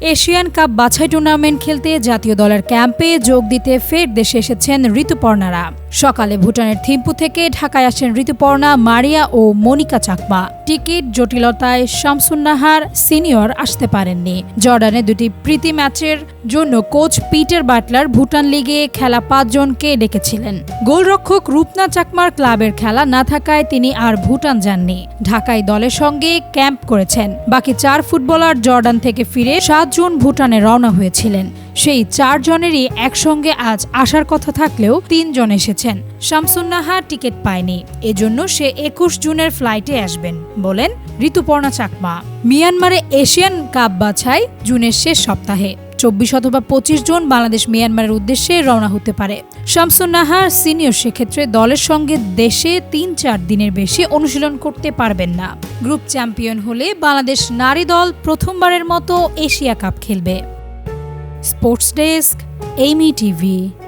Asian cup বাছাই tournament খেলতে জাতীয় দলের ক্যাম্পে যোগ দিতে ফের দেশে এসেছেন ঋতুপর্ণারা। সকালে ভুটানের থিম্পু থেকে ঢাকায় আসেন ঋতুপর্ণা, মারিয়া ও মনিকা চাকমা। টিকিট জটিলতায় শামসুন্নাহার সিনিয়র আসতে পারেননি। জর্ডানে দুটি প্রীতি ম্যাচের জন্য কোচ পিটার বাটলার ভুটান লিগে খেলা পাঁচজনকে ডেকেছিলেন। গোলরক্ষক রূপনা চাকমার ক্লাবের খেলা না থাকায় তিনি আর ভুটান যাননি। ঢাকায় দলের সঙ্গে ক্যাম্প করেছেন। বাকি চার ফুটবলার জর্ডান থেকে ফিরে সাত জুন ভুটানে রওনা হয়েছিলেন। সেই চারজনেরই একসঙ্গে আজ আসার কথা থাকলেও তিনজন এসেছেন। শামসুন্নাহা টিকিট পায়নি। এজন্য সে একুশ জুনের ফ্লাইটে আসবেন বলেন ঋতুপর্ণা চাকমা। মিয়ানমারে এশিয়ান কাপ বাছাই জুনের শেষ সপ্তাহে। চব্বিশ অথবা পঁচিশ জন বাংলাদেশ মিয়ানমারের উদ্দেশ্যে রওনা হতে পারে। শামসুন নাহার সিনিয়র সেক্ষেত্রে দলের সঙ্গে দেশে তিন চার দিনের বেশি অনুশীলন করতে পারবেন না। গ্রুপ চ্যাম্পিয়ন হলে বাংলাদেশ নারী দল প্রথমবারের মতো এশিয়া কাপ খেলবে। স্পোর্টস ডেস্ক এইমি টিভি এমি টিভি।